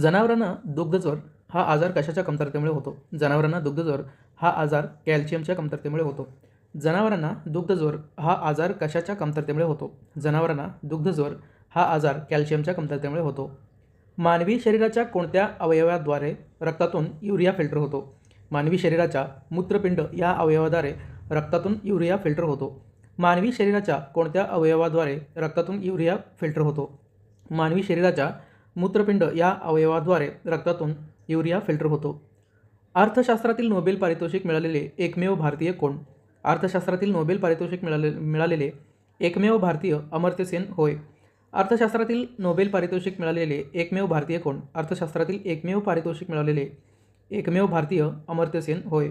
जनावरांना दुग्धज्वर हा आजार कशाच्या कमतरतेमुळे होतो? जनावरांना दुग्धज्वर हा आजार कॅल्शियमच्या कमतरतेमुळे होतो. जनावरांना दुग्धज्वर हा आजार कशाच्या कमतरतेमुळे होतो? जनावरांना दुग्धज्वर हा आजार कॅल्शियमच्या कमतरतेमुळे होतो. मानवी शरीराच्या कोणत्या अवयवाद्वारे रक्तातून युरिया फिल्टर होतो? मानवी शरीराच्या मूत्रपिंड या अवयवाद्वारे रक्तातून युरिया फिल्टर होतो. मानवी शरीराच्या कोणत्या अवयवाद्वारे रक्तातून युरिया फिल्टर होतो? मानवी शरीराच्या मूत्रपिंड या अवयवाद्वारे रक्तातून युरिया फिल्टर होतो. अर्थशास्त्रातील नोबेल पारितोषिक मिळालेले एकमेव भारतीय कोण? अर्थशास्त्रातील नोबेल पारितोषिक मिळाले मिळालेले एकमेव भारतीय अमर्त्य सेन होय. अर्थशास्त्रातील नोबेल पारितोषिक मिळालेले एकमेव भारतीय कोण? अर्थशास्त्रातील एकमेव पारितोषिक मिळालेले एकमेव भारतीय अमर्त्य सेन होय.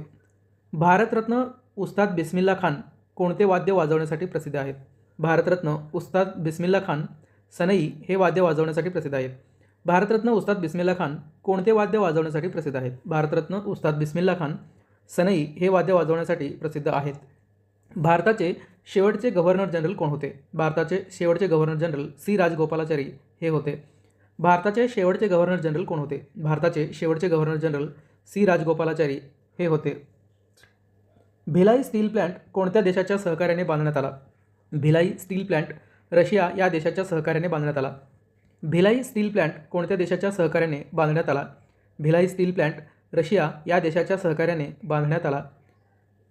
भारतरत्न उस्ताद बिस्मिल्ला खान कोणते वाद्य वाजवण्यासाठी प्रसिद्ध आहेत? भारतरत्न उस्ताद बिस्मिल्ला खान सनई हे वाद्य वाजवण्यासाठी प्रसिद्ध आहेत. भारतरत्न उस्ताद बिस्मिल्ला खान कोणते वाद्य वाजवण्यासाठी प्रसिद्ध आहेत? भारतरत्न उस्ताद बिस्मिल्ला खान सनई हे वाद्य वाजवण्यासाठी प्रसिद्ध आहेत. भारताचे शेवटचे गव्हर्नर जनरल कोण होते? भारताचे शेवटचे गव्हर्नर जनरल सी राजगोपालाचारी हे होते. भारताचे शेवटचे गव्हर्नर जनरल कोण होते? भारताचे शेवटचे गव्हर्नर जनरल सी राजगोपालाचारी हे होते. भिलाई स्टील प्लॅन्ट कोणत्या देशाच्या सहकार्याने बांधण्यात आला? भिलाई स्टील प्लॅन्ट रशिया या देशाच्या सहकार्याने बांधण्यात आला. भिलाई स्टील प्लॅन्ट कोणत्या देशाच्या सहकार्याने बांधण्यात आला? भिलाई स्टील प्लॅन्ट रशिया या देशाच्या सहकार्याने बांधण्यात आला.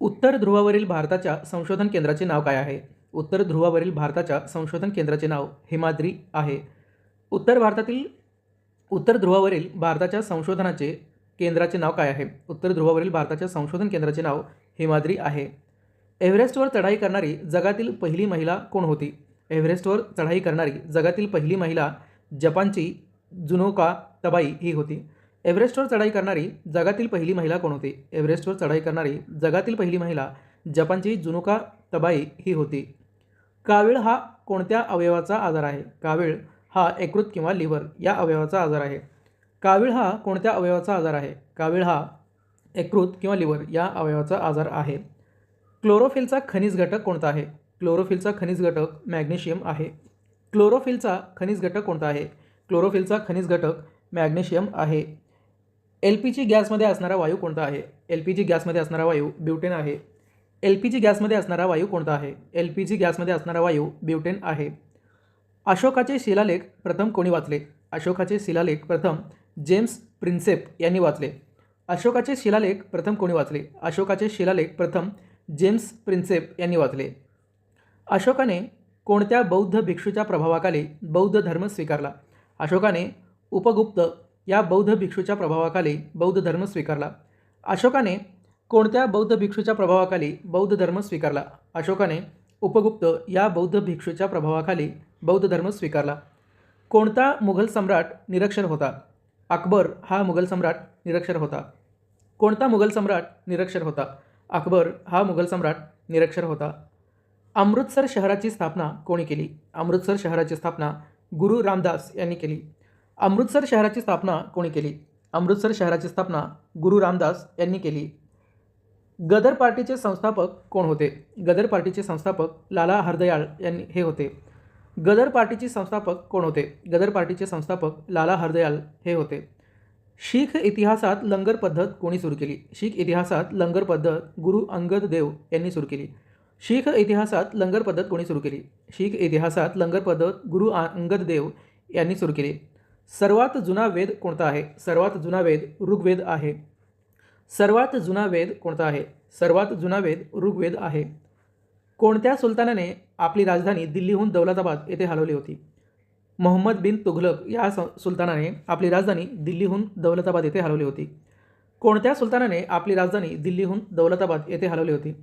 उत्तर ध्रुवावरील भारताच्या संशोधन केंद्राचे नाव काय आहे? उत्तर ध्रुवावरील भारताच्या संशोधन केंद्राचे नाव हिमाद्री आहे. उत्तर भारतातील उत्तर ध्रुवावरील भारताच्या संशोधनाचे केंद्राचे नाव काय आहे? उत्तर ध्रुवावरील भारताच्या संशोधन केंद्राचे नाव हिमाद्री आहे. एव्हरेस्टवर चढाई करणारी जगातील पहिली महिला कोण होती? एव्हरेस्टवर चढाई करणारी जगातील पहिली महिला जपानची जुनोका तबाई ही होती. एव्हरेस्टवर चढाई करणारी जगातील पहिली महिला कोण होती? एव्हरेस्टवर चढाई करणारी जगातील पहिली महिला जपानची जुनोका तबाई ही होती. कावीळ हा कोणत्या अवयवाचा आजार आहे? कावीळ हा यकृत किंवा लिव्हर या अवयवाचा आजार आहे. कावीळ हा कोणत्या अवयवाचा आजार आहे? कावीळ हा यकृत किंवा लिव्हर या अवयवाचा आजार आहे. क्लोरोफिलचा खनिज घटक कोणता आहे? क्लोरोफिलचा खनिज घटक मॅग्नेशियम आहे. क्लोरोफिलचा खनिज घटक कोणता आहे? क्लोरोफिलचा खनिज घटक मॅग्नेशियम आहे. एल पी जी गॅसमध्ये असणारा वायू कोणता आहे? एल पी जी गॅसमध्ये असणारा वायू ब्युटेन आहे. एल पी जी गॅसमध्ये असणारा वायू कोणता आहे? एल पी जी गॅसमध्ये असणारा वायू ब्युटेन आहे. अशोकाचे शिलालेख प्रथम कोणी वाचले? अशोकाचे शिलालेख प्रथम जेम्स प्रिन्सेप यांनी वाचले. अशोकाचे शिलालेख प्रथम कोणी वाचले? अशोकाचे शिलालेख प्रथम जेम्स प्रिन्सेप यांनी वाचले. अशोकाने कोणत्या बौद्ध भिक्षूच्या प्रभावाखाली बौद्ध धर्म स्वीकारला? अशोकाने उपगुप्त या बौद्ध भिक्षूच्या प्रभावाखाली बौद्ध धर्म स्वीकारला. अशोकाने कोणत्या बौद्ध भिक्षूच्या प्रभावाखाली बौद्ध धर्म स्वीकारला? अशोकाने उपगुप्त या बौद्ध भिक्षूच्या प्रभावाखाली बौद्ध धर्म स्वीकारला. कोणता मुघल सम्राट निरक्षर होता? अकबर हा मुघल सम्राट निरक्षर होता. कोणता मुघल सम्राट निरक्षर होता? अकबर हा मुघल सम्राट निरक्षर होता. अमृतसर शहराची स्थापना कोणी केली? अमृतसर शहराची स्थापना गुरु रामदास यांनी केली. अमृतसर शहराची स्थापना कोणी केली? अमृतसर शहराची स्थापना गुरु रामदास यांनी केली. गदर पार्टीचे संस्थापक कोण होते? गदर पार्टीचे संस्थापक लाला हरदयाळ यांनी हे होते. गदर पार्टीचे संस्थापक कोण होते? गदर पार्टीचे संस्थापक लाला हरदयाल हे होते. शीख इतिहासात लंगर पद्धत कोणी सुरू केली? शीख इतिहासात लंगर पद्धत गुरु अंगद देव यांनी सुरू केली. शीख इतिहासात लंगर पद्धत कोणी सुरू केली? शीख इतिहासात लंगर पद्धत गुरु अंगद देव यांनी सुरू केली. सर्वात जुना वेद कोणता आहे? सर्वात जुना वेद ऋग्वेद आहे. सर्वात जुना वेद कोणता आहे? सर्वात जुना वेद ऋग्वेद आहे. कोणत्या सुलतानाने आपली राजधानी दिल्लीहून दौलताबाद येथे हलवली होती? मोहम्मद बिन तुघलक या स- सुलतानाने आपली राजधानी दिल्लीहून दौलताबाद येथे हलवली होती. कोणत्या सुलतानाने आपली राजधानी दिल्लीहून दौलताबाद येथे हलवली होती?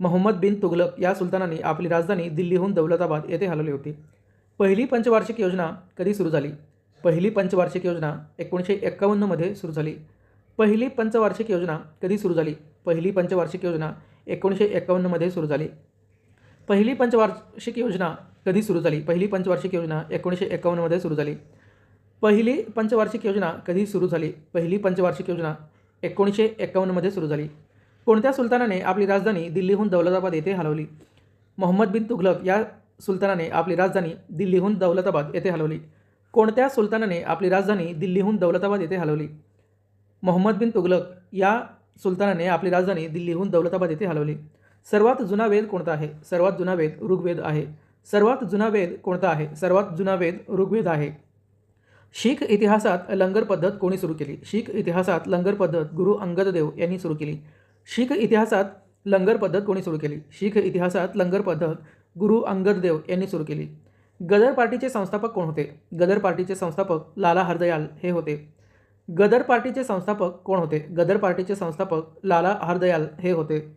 मोहम्मद बिन तुघलक या सुलतानाने आपली राजधानी दिल्लीहून दौलताबाद येथे हलवली होती. पहिली पंचवार्षिक योजना कधी सुरू झाली? पहिली पंचवार्षिक योजना एकोणीसशे एक्कावन्नमध्ये सुरू झाली. पहिली पंचवार्षिक योजना कधी सुरू झाली? पहिली पंचवार्षिक योजना एकोणीसशे एक्कावन्नमध्ये सुरू झाली. पहिली पंचवार्षिक योजना कधी सुरू झाली? पहिली पंचवार्षिक योजना एकोणीसशे एकावन्नमध्ये सुरू झाली. पहिली पंचवार्षिक योजना कधी सुरू झाली? पहिली पंचवार्षिक योजना एकोणीसशे एकावन्नमध्ये सुरू झाली. कोणत्या सुलतानाने आपली राजधानी दिल्लीहून दौलताबाद येथे हलवली? मोहम्मद बिन तुघलक या सुलतानाने आपली राजधानी दिल्लीहून दौलताबाद येथे हलवली. कोणत्या सुलतानाने आपली राजधानी दिल्लीहून दौलताबाद येथे हलवली? मोहम्मद बिन तुघलक या सुलतानाने आपली राजधानी दिल्लीहून दौलताबाद येथे हलवली. सर्वात जुना वेद कोणता आहे? सर्वात जुना वेद ऋग्वेद आहे. सर्वात जुना वेद कोणता आहे? सर्वात जुना वेद ऋग्वेद आहे. शीख इतिहासात लंगर पद्धत कोणी सुरू केली? शीख इतिहासात लंगर पद्धत गुरु अंगद देव यांनी सुरू केली. शीख इतिहासात लंगर पद्धत कोणी सुरू केली? शीख इतिहासात लंगर पद्धत गुरु अंगद देव यांनी सुरू केली. गदर पार्टीचे संस्थापक कोण होते? गदर पार्टीचे संस्थापक लाला हरदयाल हे होते. गदर पार्टीचे संस्थापक कोण होते? गदर पार्टीचे संस्थापक लाला हरदयाल हे होते.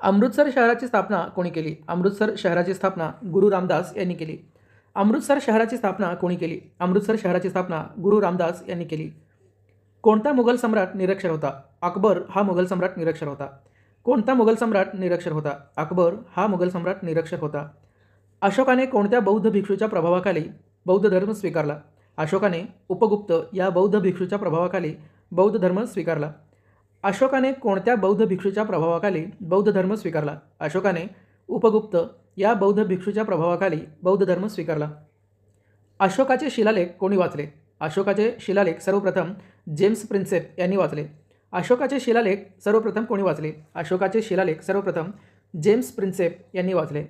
अमृतसर शहराची स्थापना कोणी केली? अमृतसर शहराची स्थापना गुरु रामदास यांनी केली. अमृतसर शहराची स्थापना कोणी केली? अमृतसर शहराची स्थापना गुरु रामदास यांनी केली. कोणता मुघल सम्राट निरक्षर होता? अकबर हा मुघल सम्राट निरक्षर होता. कोणता मुघल सम्राट निरक्षर होता? अकबर हा मुघल सम्राट निरक्षर होता. अशोकाने कोणत्या बौद्ध भिक्षूच्या प्रभावाखाली बौद्ध धर्म स्वीकारला? अशोकाने उपगुप्त या बौद्ध भिक्षूच्या प्रभावाखाली बौद्ध धर्म स्वीकारला. अशोकाने कोणत्या बौद्ध भिक्षूच्या प्रभावाखाली बौद्ध धर्म स्वीकारला? अशोकाने उपगुप्त या बौद्ध भिक्षूच्या प्रभावाखाली बौद्ध धर्म स्वीकारला. अशोकाचे शिलालेख कोणी वाचले? अशोकाचे शिलालेख सर्वप्रथम जेम्स प्रिन्सेप यांनी वाचले. अशोकाचे शिलालेख सर्वप्रथम कोणी वाचले? अशोकाचे शिलालेख सर्वप्रथम जेम्स प्रिन्सेप यांनी वाचले.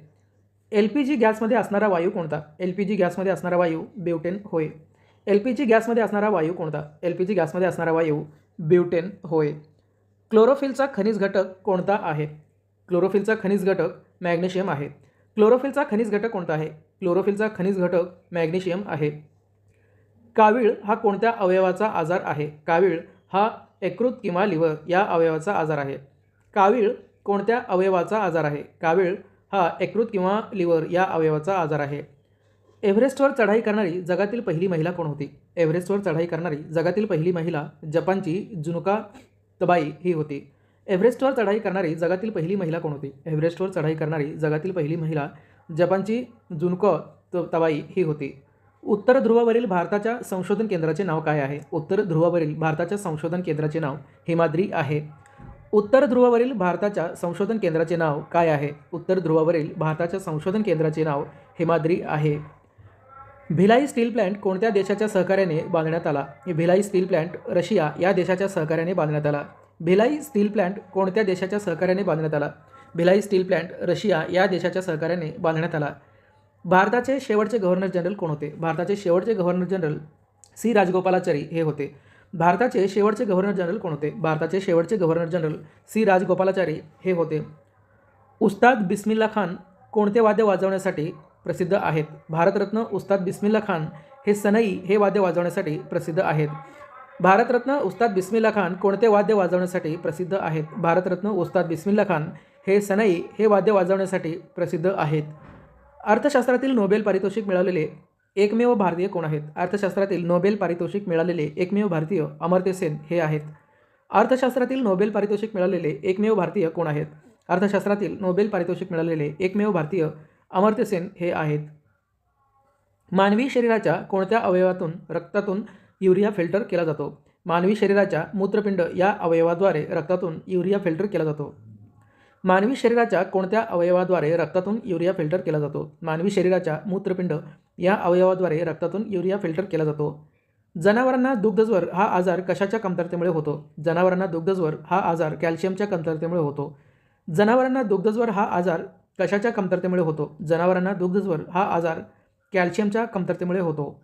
एल पी जी गॅसमध्ये असणारा वायू कोणता? एल पी जी गॅसमध्ये असणारा वायू ब्युटेन होय. एल पी जी गॅसमध्ये असणारा वायू कोणता? एल पी जी गॅसमध्ये असणारा वायू ब्युटेन होय. क्लोरोफिलचा खनिज घटक कोणता आहे? क्लोरोफिलचा खनिज घटक मॅग्नेशियम आहे. क्लोरोफिलचा खनिज घटक कोणता आहे? क्लोरोफिलचा खनिज घटक मॅग्नेशियम आहे. कावीळ हा कोणत्या अवयवाचा आजार आहे? कावीळ हा यकृत किंवा लिव्हर या अवयवाचा आजार आहे. कावीळ कोणत्या अवयवाचा आजार आहे? कावीळ हा यकृत किंवा लिव्हर या अवयवाचा आजार आहे. एव्हरेस्टवर चढाई करणारी जगातील पहिली महिला कोण होती? एव्हरेस्टवर चढाई करणारी जगातील पहिली महिला जपानची जुनुका तबाई ही होती. एव्हरेस्टवर चढाई करणारी जगातील पहिली महिला कोण होती? एव्हरेस्टवर चढाई करणारी जगातील पहिली महिला जपानची जुनको त तबाई ही होती. उत्तर ध्रुवावरील भारताच्या संशोधन केंद्राचे नाव काय आहे? उत्तर ध्रुवावरील भारताच्या संशोधन केंद्राचे नाव हिमाद्री आहे. उत्तर ध्रुवावरील भारताच्या संशोधन केंद्राचे नाव काय आहे? उत्तर ध्रुवावरील भारताच्या संशोधन केंद्राचे नाव हिमाद्री आहे. भिलाई स्टील प्लॅन्ट कोणत्या देशाच्या सहकार्याने बांधण्यात आला? भिलाई स्टील प्लॅन्ट रशिया या देशाच्या सहकार्याने बांधण्यात आला. भिलाई स्टील प्लॅन्ट कोणत्या देशाच्या सहकार्याने बांधण्यात आला? भिलाई स्टील प्लॅन्ट रशिया या देशाच्या सहकार्याने बांधण्यात आला. भारताचे शेवटचे गव्हर्नर जनरल कोण होते? भारताचे शेवटचे गव्हर्नर जनरल सी. राजगोपालाचारी हे होते. भारताचे शेवटचे गव्हर्नर जनरल कोण होते? भारताचे शेवटचे गव्हर्नर जनरल सी. राजगोपालाचारी हे होते. उस्ताद बिस्मिल्ला खान कोणते वाद्य वाजवण्यासाठी प्रसिद्ध आहेत? भारतरत्न उस्ताद बिस्मिल्ला खान हे सनई हे वाद्य वाजवण्यासाठी प्रसिद्ध आहेत. भारतरत्न उस्ताद बिस्मिल्ला खान कोणते वाद्य वाजवण्यासाठी प्रसिद्ध आहेत? भारतरत्न उस्ताद बिस्मिल्ला खान हे सनई हे वाद्य वाजवण्यासाठी प्रसिद्ध आहेत. अर्थशास्त्रातील नोबेल पारितोषिक मिळालेले एकमेव भारतीय कोण आहेत? अर्थशास्त्रातील नोबेल पारितोषिक मिळालेले एकमेव भारतीय अमर्त्य सेन हे आहेत. अर्थशास्त्रातील नोबेल पारितोषिक मिळालेले एकमेव भारतीय कोण आहेत? अर्थशास्त्रातील नोबेल पारितोषिक मिळालेले एकमेव भारतीय अमर्त्य सेन हे आहेत. मानवी शरीराच्या कोणत्या अवयवातून रक्तातून युरिया फिल्टर केला जातो? मानवी शरीराच्या मूत्रपिंड या अवयवाद्वारे रक्तातून युरिया फिल्टर केला जातो. मानवी शरीराच्या कोणत्या अवयवाद्वारे रक्तातून युरिया फिल्टर केला जातो? मानवी शरीराच्या मूत्रपिंड या अवयवाद्वारे रक्तातून युरिया फिल्टर केला जातो. जनावरांना दुग्धज्वर हा आजार कशाच्या कमतरतेमुळे होतो? जनावरांना दुग्धज्वर हा आजार कॅल्शियमच्या कमतरतेमुळे होतो. जनावरांना दुग्धज्वर हा आजार कशाच्या कमतरतेमुळे होतो? जनावरांना दुग्धज्वर हा आजार कॅल्शियमच्या कमतरतेमुळे होतो.